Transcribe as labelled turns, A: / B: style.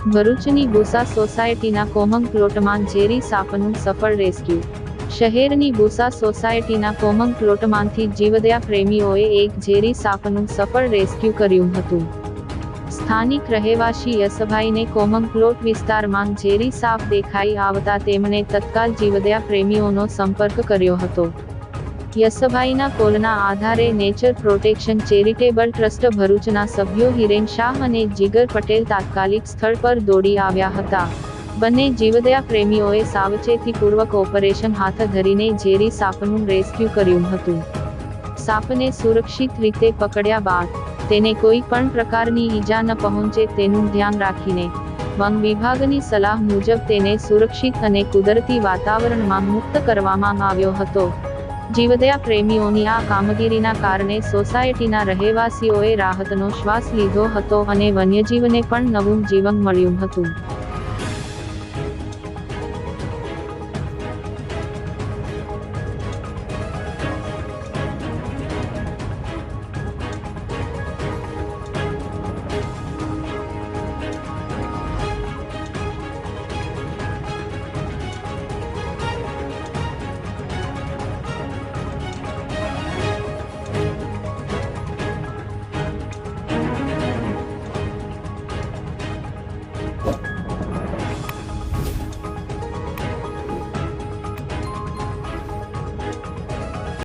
A: ભરૂચની બુસા સોસાયટીના કોમંગ પ્લોટમાં ઝેરી સાપનું સફળ રેસ્ક્યુ. શહેરની બુસા સોસાયટીના કોમંગ પ્લોટમાંથી જીવદયા પ્રેમીઓએ એક ઝેરી સાપનું સફળ રેસ્ક્યુ કર્યું હતું. સ્થાનિક રહેવાસી યશભાઈને કોમંગ પ્લોટ વિસ્તારમાં ઝેરી સાપ દેખાઈ આવતા તેમણે તત્કાલ જીવદયા પ્રેમીઓનો સંપર્ક કર્યો હતો. યશભાઈના કોલના આધારે નેચર પ્રોટેક્શન ચેરિટેબલ ટ્રસ્ટ ભરૂચના સભ્યો હિરેન શાહ અને જીગર પટેલ તાત્કાલિક સ્થળ પર દોડી આવ્યા હતા. બંને જીવદયા પ્રેમીઓએ સાવચેતીપૂર્વક ઓપરેશન હાથ ધરીને ઝેરી સાપનું રેસ્ક્યુ કર્યું હતું. સાપને સુરક્ષિત રીતે પકડ્યા બાદ, તેને કોઈ પણ પ્રકારની ઈજા ન પહોંચે તેનું ધ્યાન રાખીને, વન વિભાગની સલાહ મુજબ તેને સુરક્ષિત અને કુદરતી વાતાવરણમાં મુક્ત કરવામાં આવ્યો હતો. જીવદયા પ્રેમીઓની આ કામગીરીના કારણે સોસાયટીના રહેવાસીઓએ રાહતનો શ્વાસ લીધો હતો અને વન્યજીવને પણ નવું જીવન મળ્યું હતું.